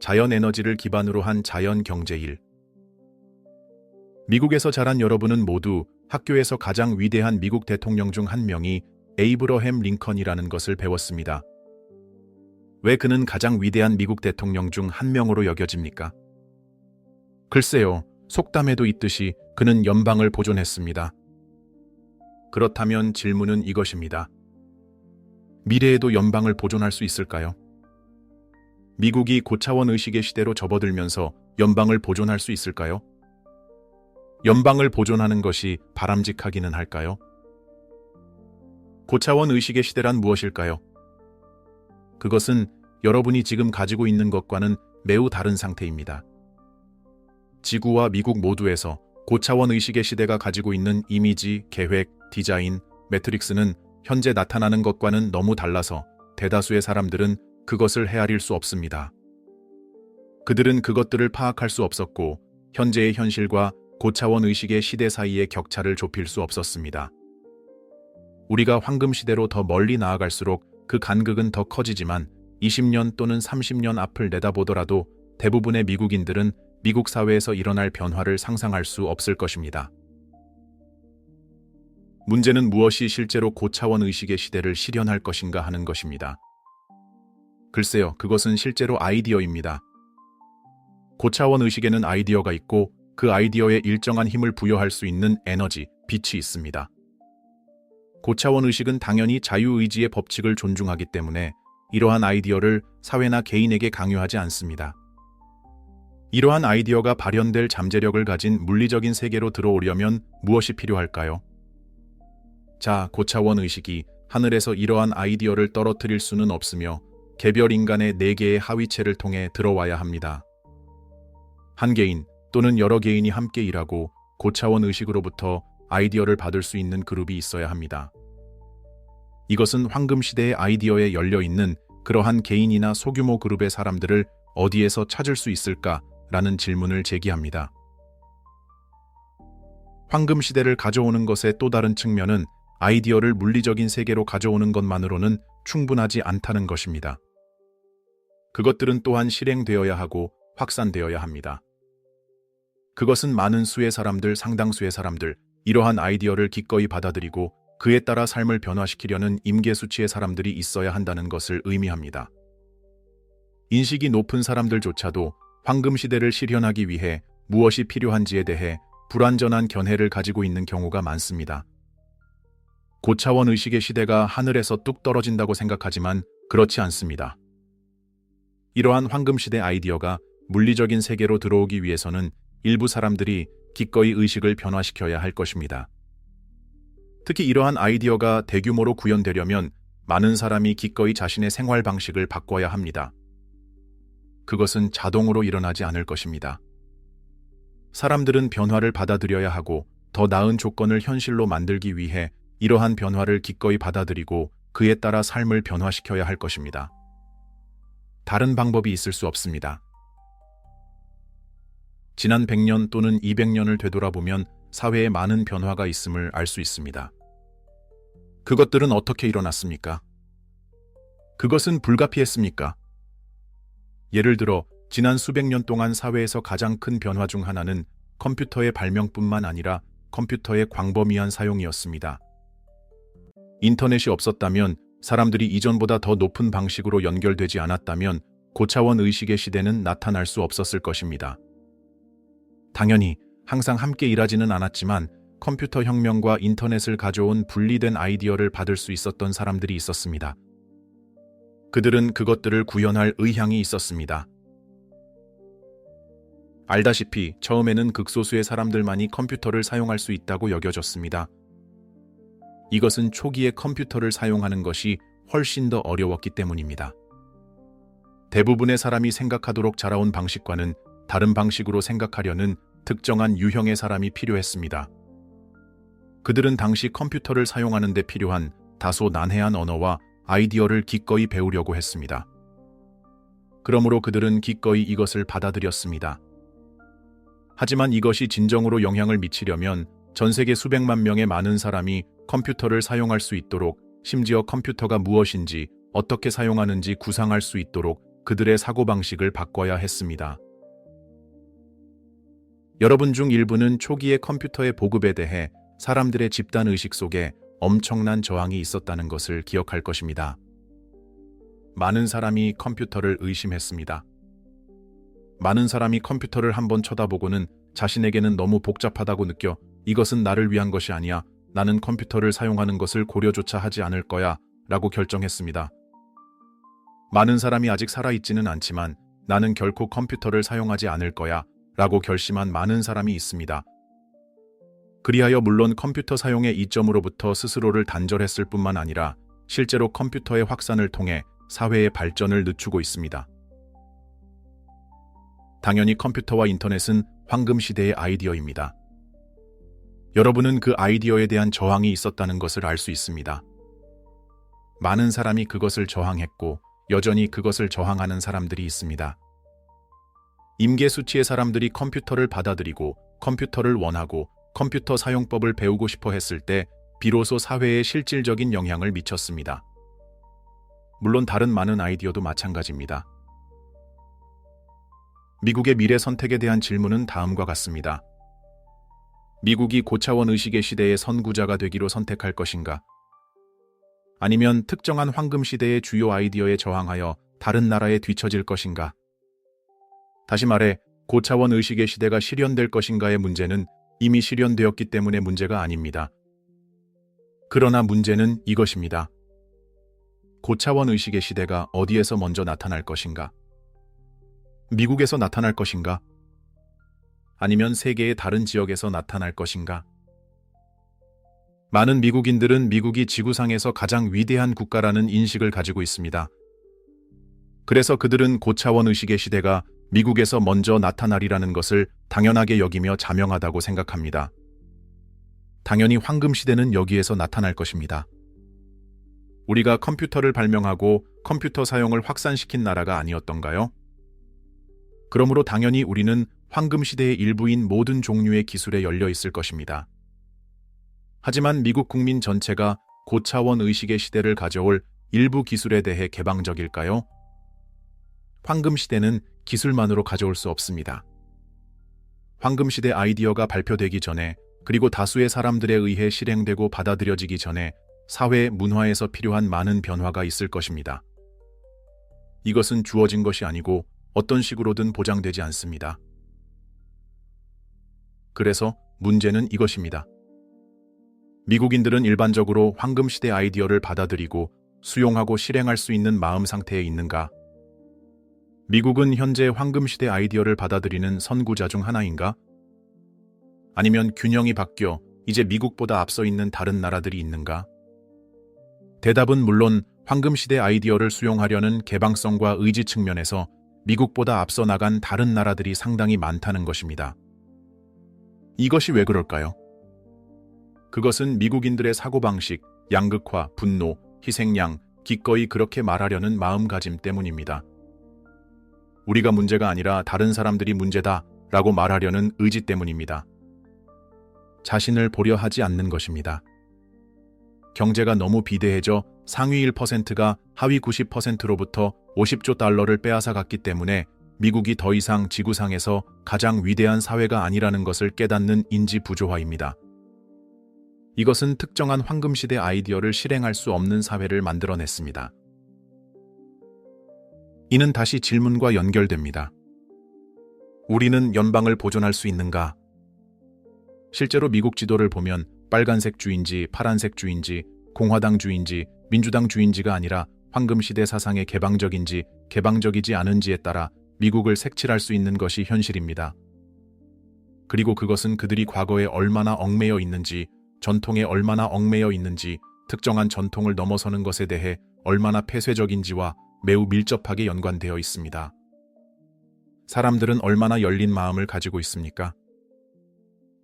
자연 에너지를 기반으로 한 자연 경제 일. 미국에서 자란 여러분은 모두 학교에서 가장 위대한 미국 대통령 중 한 명이 에이브러햄 링컨이라는 것을 배웠습니다. 왜 그는 가장 위대한 미국 대통령 중 한 명으로 여겨집니까? 글쎄요, 속담에도 있듯이 그는 연방을 보존했습니다. 그렇다면 질문은 이것입니다. 미래에도 연방을 보존할 수 있을까요? 미국이 고차원 의식의 시대로 접어들면서 연방을 보존할 수 있을까요? 연방을 보존하는 것이 바람직하기는 할까요? 고차원 의식의 시대란 무엇일까요? 그것은 여러분이 지금 가지고 있는 것과는 매우 다른 상태입니다. 지구와 미국 모두에서 고차원 의식의 시대가 가지고 있는 이미지, 계획, 디자인, 매트릭스는 현재 나타나는 것과는 너무 달라서 대다수의 사람들은 그것을 헤아릴 수 없습니다. 그들은 그것들을 파악할 수 없었고 현재의 현실과 고차원 의식의 시대 사이의 격차를 좁힐 수 없었습니다. 우리가 황금 시대로 더 멀리 나아갈수록 그 간극은 더 커지지만 20년 또는 30년 앞을 내다보더라도 대부분의 미국인들은 미국 사회에서 일어날 변화를 상상할 수 없을 것입니다. 문제는 무엇이 실제로 고차원 의식의 시대를 실현할 것인가 하는 것입니다. 글쎄요, 그것은 실제로 아이디어입니다. 고차원 의식에는 아이디어가 있고 그 아이디어에 일정한 힘을 부여할 수 있는 에너지, 빛이 있습니다. 고차원 의식은 당연히 자유의지의 법칙을 존중하기 때문에 이러한 아이디어를 사회나 개인에게 강요하지 않습니다. 이러한 아이디어가 발현될 잠재력을 가진 물리적인 세계로 들어오려면 무엇이 필요할까요? 자, 고차원 의식이 하늘에서 이러한 아이디어를 떨어뜨릴 수는 없으며 개별 인간의 네 개의 하위체를 통해 들어와야 합니다. 한 개인 또는 여러 개인이 함께 일하고 고차원 의식으로부터 아이디어를 받을 수 있는 그룹이 있어야 합니다. 이것은 황금 시대의 아이디어에 열려 있는 그러한 개인이나 소규모 그룹의 사람들을 어디에서 찾을 수 있을까? 라는 질문을 제기합니다. 황금 시대를 가져오는 것의 또 다른 측면은 아이디어를 물리적인 세계로 가져오는 것만으로는 충분하지 않다는 것입니다. 그것들은 또한 실행되어야 하고 확산되어야 합니다. 그것은 많은 수의 사람들, 상당수의 사람들, 이러한 아이디어를 기꺼이 받아들이고 그에 따라 삶을 변화시키려는 임계 수치의 사람들이 있어야 한다는 것을 의미합니다. 인식이 높은 사람들조차도 황금 시대를 실현하기 위해 무엇이 필요한지에 대해 불완전한 견해를 가지고 있는 경우가 많습니다. 고차원 의식의 시대가 하늘에서 뚝 떨어진다고 생각하지만 그렇지 않습니다. 이러한 황금 시대 아이디어가 물리적인 세계로 들어오기 위해서는 일부 사람들이 기꺼이 의식을 변화시켜야 할 것입니다. 특히 이러한 아이디어가 대규모로 구현되려면 많은 사람이 기꺼이 자신의 생활 방식을 바꿔야 합니다. 그것은 자동으로 일어나지 않을 것입니다. 사람들은 변화를 받아들여야 하고 더 나은 조건을 현실로 만들기 위해 이러한 변화를 기꺼이 받아들이고 그에 따라 삶을 변화시켜야 할 것입니다. 다른 방법이 있을 수 없습니다. 지난 100년 또는 200년을 되돌아보면 사회에 많은 변화가 있음을 알 수 있습니다. 그것들은 어떻게 일어났습니까? 그것은 불가피했습니까? 예를 들어 지난 수백 년 동안 사회에서 가장 큰 변화 중 하나는 컴퓨터의 발명뿐만 아니라 컴퓨터의 광범위한 사용이었습니다. 인터넷이 없었다면 사람들이 이전보다 더 높은 방식으로 연결되지 않았다면 고차원 의식의 시대는 나타날 수 없었을 것입니다. 당연히 항상 함께 일하지는 않았지만 컴퓨터 혁명과 인터넷을 가져온 분리된 아이디어를 받을 수 있었던 사람들이 있었습니다. 그들은 그것들을 구현할 의향이 있었습니다. 알다시피 처음에는 극소수의 사람들만이 컴퓨터를 사용할 수 있다고 여겨졌습니다. 이것은 초기에 컴퓨터를 사용하는 것이 훨씬 더 어려웠기 때문입니다. 대부분의 사람이 생각하도록 자라온 방식과는 다른 방식으로 생각하려는 특정한 유형의 사람이 필요했습니다. 그들은 당시 컴퓨터를 사용하는 데 필요한 다소 난해한 언어와 아이디어를 기꺼이 배우려고 했습니다. 그러므로 그들은 기꺼이 이것을 받아들였습니다. 하지만 이것이 진정으로 영향을 미치려면 전 세계 수백만 명의 많은 사람이 컴퓨터를 사용할 수 있도록 심지어 컴퓨터가 무엇인지 어떻게 사용하는지 구상할 수 있도록 그들의 사고방식을 바꿔야 했습니다. 여러분 중 일부는 초기의 컴퓨터의 보급에 대해 사람들의 집단 의식 속에 엄청난 저항이 있었다는 것을 기억할 것입니다. 많은 사람이 컴퓨터를 의심했습니다. 많은 사람이 컴퓨터를 한번 쳐다보고는 자신에게는 너무 복잡하다고 느껴 이것은 나를 위한 것이 아니야. 나는 컴퓨터를 사용하는 것을 고려조차 하지 않을 거야. 라고 결정했습니다. 많은 사람이 아직 살아있지는 않지만 나는 결코 컴퓨터를 사용하지 않을 거야. 라고 결심한 많은 사람이 있습니다. 그리하여 물론 컴퓨터 사용의 이점으로부터 스스로를 단절했을 뿐만 아니라 실제로 컴퓨터의 확산을 통해 사회의 발전을 늦추고 있습니다. 당연히 컴퓨터와 인터넷은 황금 시대의 아이디어입니다. 여러분은 그 아이디어에 대한 저항이 있었다는 것을 알 수 있습니다. 많은 사람이 그것을 저항했고 여전히 그것을 저항하는 사람들이 있습니다. 임계 수치의 사람들이 컴퓨터를 받아들이고 컴퓨터를 원하고 컴퓨터 사용법을 배우고 싶어 했을 때 비로소 사회에 실질적인 영향을 미쳤습니다. 물론 다른 많은 아이디어도 마찬가지입니다. 미국의 미래 선택에 대한 질문은 다음과 같습니다. 미국이 고차원 의식의 시대의 선구자가 되기로 선택할 것인가? 아니면 특정한 황금 시대의 주요 아이디어에 저항하여 다른 나라에 뒤처질 것인가? 다시 말해, 고차원 의식의 시대가 실현될 것인가의 문제는 이미 실현되었기 때문에 문제가 아닙니다. 그러나 문제는 이것입니다. 고차원 의식의 시대가 어디에서 먼저 나타날 것인가? 미국에서 나타날 것인가? 아니면 세계의 다른 지역에서 나타날 것인가? 많은 미국인들은 미국이 지구상에서 가장 위대한 국가라는 인식을 가지고 있습니다. 그래서 그들은 고차원 의식의 시대가 미국에서 먼저 나타나리라는 것을 당연하게 여기며 자명하다고 생각합니다. 당연히 황금 시대는 여기에서 나타날 것입니다. 우리가 컴퓨터를 발명하고 컴퓨터 사용을 확산시킨 나라가 아니었던가요? 그러므로 당연히 우리는 황금 시대의 일부인 모든 종류의 기술에 열려 있을 것입니다. 하지만 미국 국민 전체가 고차원 의식의 시대를 가져올 일부 기술에 대해 개방적일까요? 황금 시대는 기술만으로 가져올 수 없습니다. 황금 시대 아이디어가 발표되기 전에 그리고 다수의 사람들에 의해 실행되고 받아들여지기 전에 사회 문화에서 필요한 많은 변화가 있을 것입니다. 이것은 주어진 것이 아니고 어떤 식으로든 보장되지 않습니다. 그래서 문제는 이것입니다. 미국인들은 일반적으로 황금 시대 아이디어를 받아들이고 수용하고 실행할 수 있는 마음 상태에 있는가? 미국은 현재 황금 시대 아이디어를 받아들이는 선구자 중 하나인가? 아니면 균형이 바뀌어 이제 미국보다 앞서 있는 다른 나라들이 있는가? 대답은 물론 황금 시대 아이디어를 수용하려는 개방성과 의지 측면에서 미국보다 앞서 나간 다른 나라들이 상당히 많다는 것입니다. 이것이 왜 그럴까요? 그것은 미국인들의 사고방식, 양극화, 분노, 희생양, 기꺼이 그렇게 말하려는 마음가짐 때문입니다. 우리가 문제가 아니라 다른 사람들이 문제다 라고 말하려는 의지 때문입니다. 자신을 보려 하지 않는 것입니다. 경제가 너무 비대해져 상위 1%가 하위 90%로부터 50조 달러를 빼앗아 갔기 때문에 미국이 더 이상 지구상에서 가장 위대한 사회가 아니라는 것을 깨닫는 인지 부조화입니다. 이것은 특정한 황금시대 아이디어를 실행할 수 없는 사회를 만들어냈습니다. 이는 다시 질문과 연결됩니다. 우리는 연방을 보존할 수 있는가? 실제로 미국 지도를 보면 빨간색 주인지 파란색 주인지 공화당 주인지 민주당 주인지가 아니라 황금시대 사상의 개방적인지 개방적이지 않은지에 따라 미국을 색칠할 수 있는 것이 현실입니다. 그리고 그것은 그들이 과거에 얼마나 얽매여 있는지, 전통에 얼마나 얽매여 있는지, 특정한 전통을 넘어서는 것에 대해 얼마나 폐쇄적인지와 매우 밀접하게 연관되어 있습니다. 사람들은 얼마나 열린 마음을 가지고 있습니까?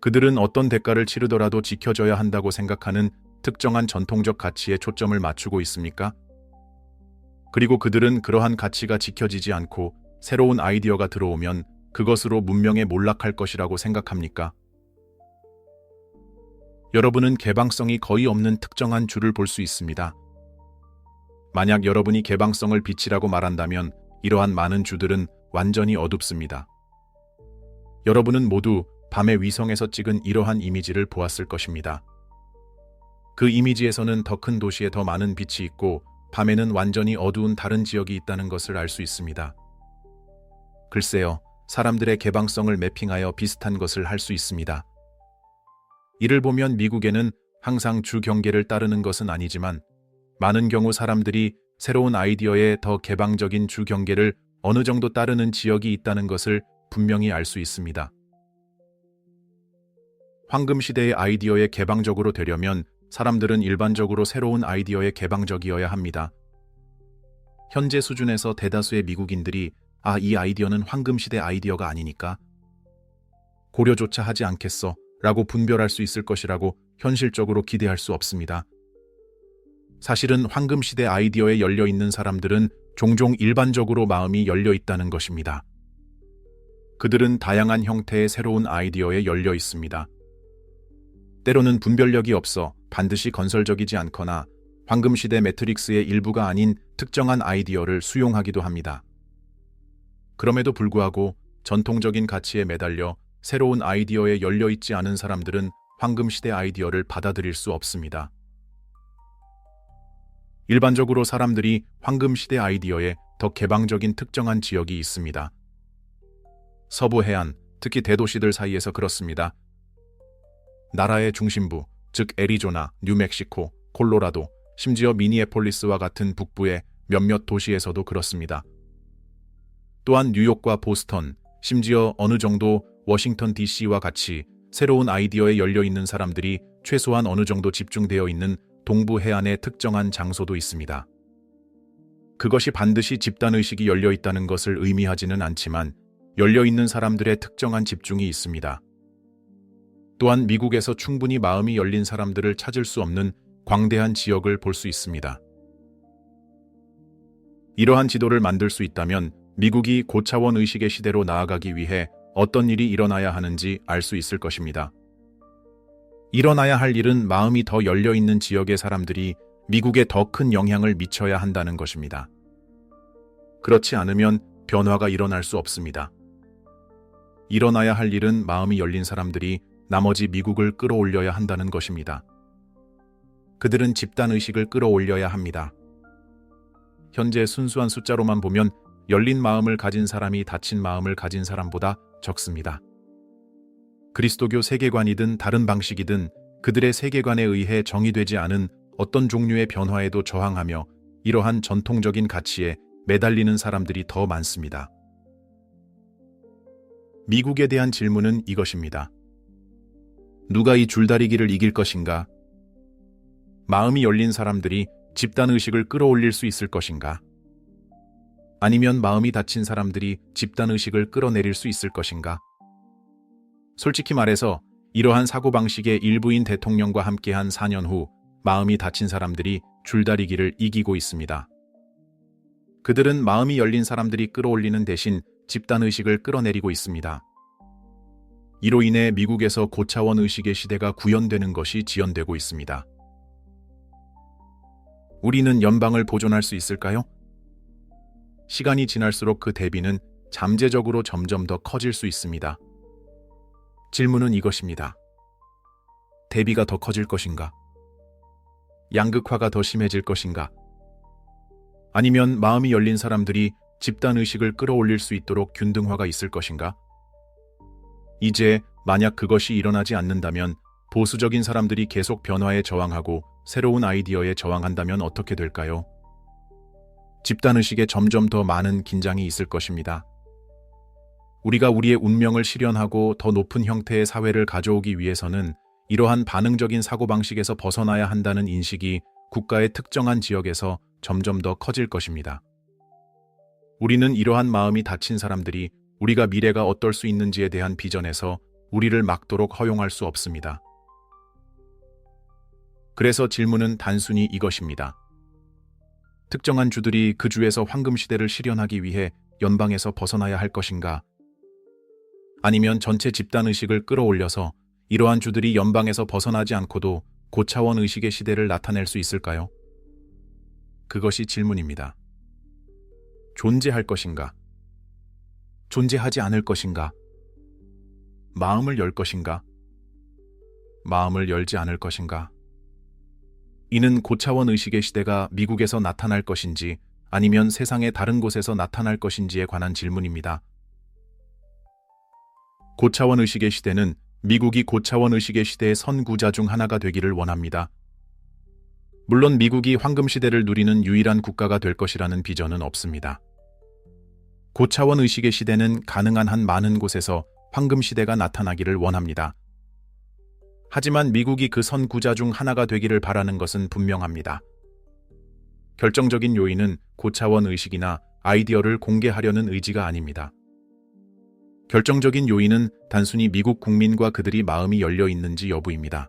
그들은 어떤 대가를 치르더라도 지켜져야 한다고 생각하는 특정한 전통적 가치에 초점을 맞추고 있습니까? 그리고 그들은 그러한 가치가 지켜지지 않고 새로운 아이디어가 들어오면 그것으로 문명에 몰락할 것이라고 생각합니까? 여러분은 개방성이 거의 없는 특정한 줄을 볼 수 있습니다. 만약 여러분이 개방성을 빛이라고 말한다면 이러한 많은 주들은 완전히 어둡습니다. 여러분은 모두 밤의 위성에서 찍은 이러한 이미지를 보았을 것입니다. 그 이미지에서는 더 큰 도시에 더 많은 빛이 있고 밤에는 완전히 어두운 다른 지역이 있다는 것을 알 수 있습니다. 글쎄요, 사람들의 개방성을 매핑하여 비슷한 것을 할 수 있습니다. 이를 보면 미국에는 항상 주 경계를 따르는 것은 아니지만 많은 경우 사람들이 새로운 아이디어에 더 개방적인 주 경계를 어느 정도 따르는 지역이 있다는 것을 분명히 알 수 있습니다. 황금 시대의 아이디어에 개방적으로 되려면 사람들은 일반적으로 새로운 아이디어에 개방적이어야 합니다. 현재 수준에서 대다수의 미국인들이 아, 이 아이디어는 황금 시대 아이디어가 아니니까 고려조차 하지 않겠어 라고 분별할 수 있을 것이라고 현실적으로 기대할 수 없습니다. 사실은 황금 시대 아이디어에 열려 있는 사람들은 종종 일반적으로 마음이 열려 있다는 것입니다. 그들은 다양한 형태의 새로운 아이디어에 열려 있습니다. 때로는 분별력이 없어 반드시 건설적이지 않거나 황금시대 매트릭스의 일부가 아닌 특정한 아이디어를 수용하기도 합니다. 그럼에도 불구하고 전통적인 가치에 매달려 새로운 아이디어에 열려 있지 않은 사람들은 황금시대 아이디어를 받아들일 수 없습니다. 일반적으로 사람들이 황금시대 아이디어에 더 개방적인 특정한 지역이 있습니다. 서부 해안, 특히 대도시들 사이에서 그렇습니다. 나라의 중심부, 즉 애리조나, 뉴멕시코, 콜로라도, 심지어 미니애폴리스와 같은 북부의 몇몇 도시에서도 그렇습니다. 또한 뉴욕과 보스턴, 심지어 어느 정도 워싱턴 DC와 같이 새로운 아이디어에 열려 있는 사람들이 최소한 어느 정도 집중되어 있는 동부 해안의 특정한 장소도 있습니다. 그것이 반드시 집단의식이 열려 있다는 것을 의미하지는 않지만 열려 있는 사람들의 특정한 집중이 있습니다. 또한 미국에서 충분히 마음이 열린 사람들을 찾을 수 없는 광대한 지역을 볼 수 있습니다. 이러한 지도를 만들 수 있다면 미국이 고차원 의식의 시대로 나아가기 위해 어떤 일이 일어나야 하는지 알 수 있을 것입니다. 일어나야 할 일은 마음이 더 열려 있는 지역의 사람들이 미국에 더 큰 영향을 미쳐야 한다는 것입니다. 그렇지 않으면 변화가 일어날 수 없습니다. 일어나야 할 일은 마음이 열린 사람들이 나머지 미국을 끌어올려야 한다는 것입니다. 그들은 집단 의식을 끌어올려야 합니다. 현재 순수한 숫자로만 보면 열린 마음을 가진 사람이 닫힌 마음을 가진 사람보다 적습니다. 그리스도교 세계관이든 다른 방식이든 그들의 세계관에 의해 정의되지 않은 어떤 종류의 변화에도 저항하며 이러한 전통적인 가치에 매달리는 사람들이 더 많습니다. 미국에 대한 질문은 이것입니다. 누가 이 줄다리기를 이길 것인가? 마음이 열린 사람들이 집단의식을 끌어올릴 수 있을 것인가? 아니면 마음이 닫힌 사람들이 집단의식을 끌어내릴 수 있을 것인가? 솔직히 말해서 이러한 사고방식의 일부인 대통령과 함께한 4년 후 마음이 닫힌 사람들이 줄다리기를 이기고 있습니다. 그들은 마음이 열린 사람들이 끌어올리는 대신 집단의식을 끌어내리고 있습니다. 이로 인해 미국에서 고차원 의식의 시대가 구현되는 것이 지연되고 있습니다. 우리는 연방을 보존할 수 있을까요? 시간이 지날수록 그 대비는 잠재적으로 점점 더 커질 수 있습니다. 질문은 이것입니다. 대비가 더 커질 것인가? 양극화가 더 심해질 것인가? 아니면 마음이 열린 사람들이 집단 의식을 끌어올릴 수 있도록 균등화가 있을 것인가? 이제 만약 그것이 일어나지 않는다면 보수적인 사람들이 계속 변화에 저항하고 새로운 아이디어에 저항한다면 어떻게 될까요? 집단의식에 점점 더 많은 긴장이 있을 것입니다. 우리가 우리의 운명을 실현하고 더 높은 형태의 사회를 가져오기 위해서는 이러한 반응적인 사고방식에서 벗어나야 한다는 인식이 국가의 특정한 지역에서 점점 더 커질 것입니다. 우리는 이러한 마음이 닫힌 사람들이 우리가 미래가 어떨 수 있는지에 대한 비전에서 우리를 막도록 허용할 수 없습니다. 그래서 질문은 단순히 이것입니다. 특정한 주들이 그 주에서 황금 시대를 실현하기 위해 연방에서 벗어나야 할 것인가? 아니면 전체 집단 의식을 끌어올려서 이러한 주들이 연방에서 벗어나지 않고도 고차원 의식의 시대를 나타낼 수 있을까요? 그것이 질문입니다. 존재할 것인가? 존재하지 않을 것인가? 마음을 열 것인가? 마음을 열지 않을 것인가? 이는 고차원 의식의 시대가 미국에서 나타날 것인지 아니면 세상의 다른 곳에서 나타날 것인지에 관한 질문입니다. 고차원 의식의 시대는 미국이 고차원 의식의 시대의 선구자 중 하나가 되기를 원합니다. 물론 미국이 황금 시대를 누리는 유일한 국가가 될 것이라는 비전은 없습니다. 고차원 의식의 시대는 가능한 한 많은 곳에서 황금 시대가 나타나기를 원합니다. 하지만 미국이 그 선구자 중 하나가 되기를 바라는 것은 분명합니다. 결정적인 요인은 고차원 의식이나 아이디어를 공개하려는 의지가 아닙니다. 결정적인 요인은 단순히 미국 국민과 그들이 마음이 열려 있는지 여부입니다.